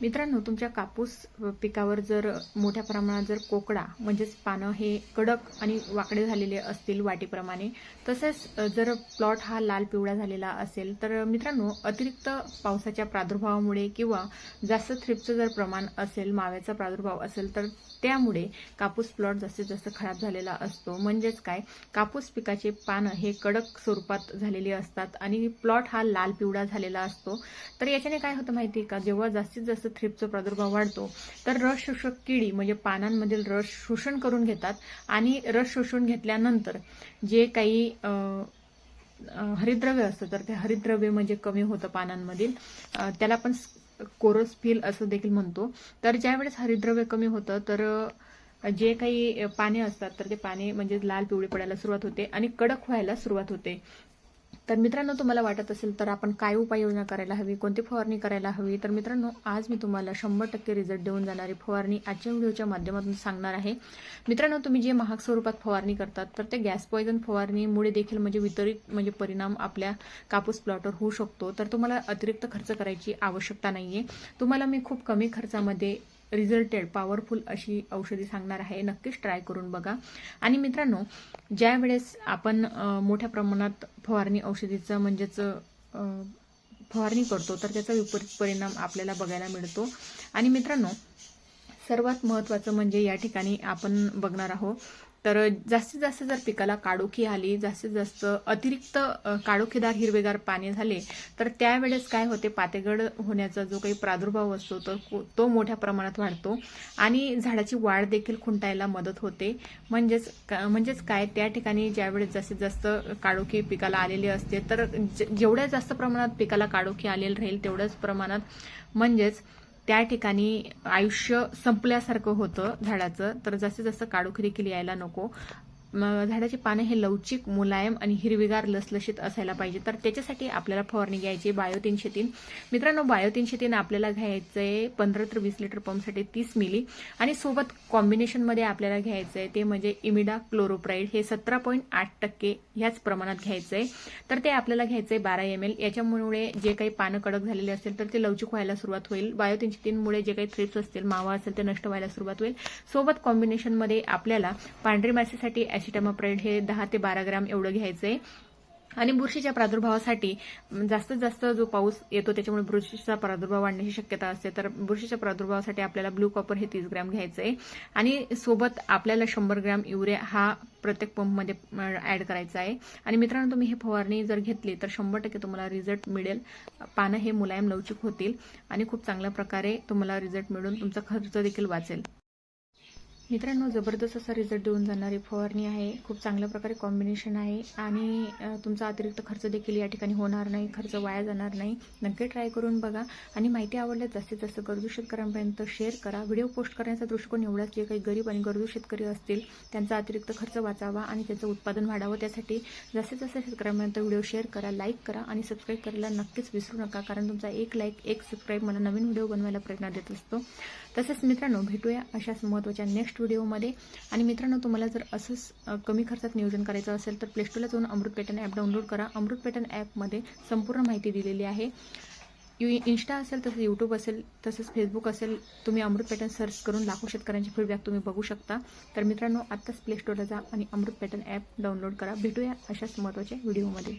मित्रांनो तुमच्या कापूस पिकावर जर मोठ्या प्रमाणात जर कोकडा म्हणजेच पानं हे कडक आणि वाकडे झालेले असतील वाटीप्रमाणे तसेच जर प्लॉट हा लाल पिवळा झालेला असेल तर मित्रांनो अतिरिक्त पावसाच्या प्रादुर्भावामुळे किंवा जास्त थ्रिपचं जर प्रमाण असेल माव्याचा प्रादुर्भाव असेल तर त्यामुळे कापूस प्लॉट जास्तीत जास्त खराब झालेला असतो. म्हणजेच काय? कापूस पिकाचे पानं हे कडक स्वरूपात झालेले असतात आणि प्लॉट हा लाल पिवळा झालेला असतो. तर याच्याने काय होतं माहिती आहे का? जेव्हा जास्तीत जास्त थ्रिपचा प्रादुर्भाव वाढतो. तर रस शोषक किडी म्हणजे पानांमधील रस शोषण करून घेतात आणि रस शोषून घेतल्यानंतर जे काही हरिद्रव्य असतं तर ते हरिद्रव्य म्हणजे कमी होतं पानांमधील. त्याला आपण कोरोस्फिल असं देखील म्हणतो. तर ज्यावेळेस हरिद्रव्य कमी होतं तर जे काही पाने असतात तर ते पाने म्हणजे लाल पिवळी पडायला सुरुवात होते आणि कडक व्हायला सुरुवात होते. तर मित्रांनो तुम्हाला वाटत असेल तर आपण काय उपाययोजना करायला हवी कोणती फवारणी करायला हवी? तर मित्रांनो आज मी तुम्हाला शंभर टक्के रिझल्ट देऊन जाणारी फवारणी आजच्या व्हिडिओच्या माध्यमातून सांगणार आहे. मित्रांनो तुम्ही जे महाग स्वरूपात फवारणी करतात तर ते गॅस पॉयझन फवारणीमुळे देखील म्हणजे वितरित म्हणजे परिणाम आपल्या कापूस प्लॉटवर होऊ शकतो. तर तुम्हाला अतिरिक्त खर्च करायची आवश्यकता नाहीये. तुम्हाला मी खूप कमी खर्चामध्ये रिझल्टेड पॉवरफुल अशी औषधी सांगणार आहे. नक्कीच ट्राय करून बघा. आणि मित्रांनो ज्या वेळेस आपण मोठ्या प्रमाणात फवारणी औषधीचं म्हणजेच फवारणी करतो तर त्याचा विपरीत परिणाम आपल्याला बघायला मिळतो. आणि मित्रांनो सर्वात महत्त्वाचं म्हणजे या ठिकाणी आपण बघणार आहोत. तर जास्तीत जास्त जर पिकाला काडोखी आली जास्तीत जास्त अतिरिक्त काडोखीदार हिरवेगार पाणी झाले तर त्यावेळेस काय होते? पातेगड होण्याचा जो काही प्रादुर्भाव असतो तर तो मोठ्या प्रमाणात वाढतो आणि झाडाची वाढ देखील खुंटायला मदत होते. म्हणजेच का- म्हणजेच काय? त्या ठिकाणी ज्यावेळेस जास्तीत जास्त काडोखी पिकाला आलेली असते तर जेवढ्या जास्त प्रमाणात पिकाला काडोखी आलेली राहील तेवढ्याच प्रमाणात म्हणजेच त्या ठिकाणी आयुष्य संपल्यासारखं होतं झाडाचं. तर जास्तीत जास्त काळोखी केली यायला नको झाडाची पानं हे लवचिक मुलायम आणि हिरवीगार लसलशीत असायला पाहिजे. तर त्याच्यासाठी आपल्याला फवारणी घ्यायची बायो तीनशे तीन मित्रांनो बायो तीनशे तीन आपल्याला घ्यायचंय पंधरा ते वीस लिटर पंपसाठी तीस मिली. आणि सोबत कॉम्बिनेशनमध्ये आपल्याला घ्यायचंय ते म्हणजे इमिडा क्लोरोप्राईड हे सतरा पॉईंट आठ टक्के ह्याच प्रमाणात घ्यायचंय. तर ते आपल्याला घ्यायचंय बारा एम एल याच्यामुळे जे काही पानं कडक झालेले असतील तर ते लवचिक व्हायला सुरुवात होईल. बायो तीनशे तीनमुळे जे काही थ्रिप्स असतील मावा असेल ते नष्ट व्हायला सुरुवात होईल. सोबत कॉम्बिनेशनमध्ये आपल्याला पांढरी मासेसाठी ॲसिटामाप्राईड हे दहा ते बारा ग्राम एवढं घ्यायचंय. आणि बुरशीच्या प्रादुर्भावासाठी जास्तीत जास्त जो पाऊस येतो त्याच्यामुळे बुरशीचा प्रादुर्भाव वाढण्याची शक्यता असते. तर बुरशीच्या प्रादुर्भावासाठी आपल्याला ब्लू कॉपर हे तीस ग्रॅम घ्यायचं आहे आणि सोबत आपल्याला शंभर ग्रॅम युरिया हा प्रत्येक पंपमध्ये ॲड करायचा आहे. आणि मित्रांनो तुम्ही हे फवारणी जर घेतली तर शंभर टक्के तुम्हाला रिझल्ट मिळेल. पानं हे मुलायम लवचिक होतील आणि खूप चांगल्या प्रकारे तुम्हाला रिझल्ट मिळून तुमचा खर्च देखील वाचेल. मित्रांनो जबरदस्त असा रिझल्ट देऊन जाणारी फवारणी आहे. खूप चांगल्या प्रकारे कॉम्बिनेशन आहे. आणि तुमचा अतिरिक्त खर्च देखील या ठिकाणी होणार नाही. खर्च वाया जाणार नाही. नक्की ट्राय करून बघा. आणि माहिती आवडल्यास जास्तीत जास्त गरजू शेतकऱ्यांपर्यंत शेअर करा. व्हिडिओ पोस्ट करण्याचा दृष्टिकोन एवढाच जे काही गरीब आणि गरजू शेतकरी असतील त्यांचा अतिरिक्त खर्च वाचावा आणि त्याचं उत्पादन वाढावं. त्यासाठी जास्तीत जास्त शेतकऱ्यांपर्यंत व्हिडिओ शेअर करा लाईक करा आणि सबस्क्राईब करायला नक्कीच विसरू नका. कारण तुमचा एक लाईक एक सबस्क्राईब मला नवीन व्हिडिओ बनवायला प्रेरणा देत असतो. तसेच मित्रांनो भेटूया अशाच महत्त्वाच्या नेक्स्ट व्हिडिओमध्ये आणि मित्रांनो तुम्हाला जर असंच कमी खर्चात नियोजन करायचं असेल तर प्लेस्टोरला जाऊन अमृत पॅटर्न ॲप डाउनलोड करा. अमृत पॅटर्न ॲपमध्ये संपूर्ण माहिती दिलेली आहे. यू इन्स्टा असेल तसंच यूट्यूब असेल तसंच फेसबुक असेल तुम्ही अमृत पॅटर्न सर्च करून लाखो शेतकऱ्यांची फीडबॅक तुम्ही बघू शकता. तर मित्रांनो आत्ताच प्लेस्टोरला जा आणि अमृत पॅटर्न ॲप डाउनलोड करा. भेटूया अशाच महत्त्वाच्या व्हिडिओमध्ये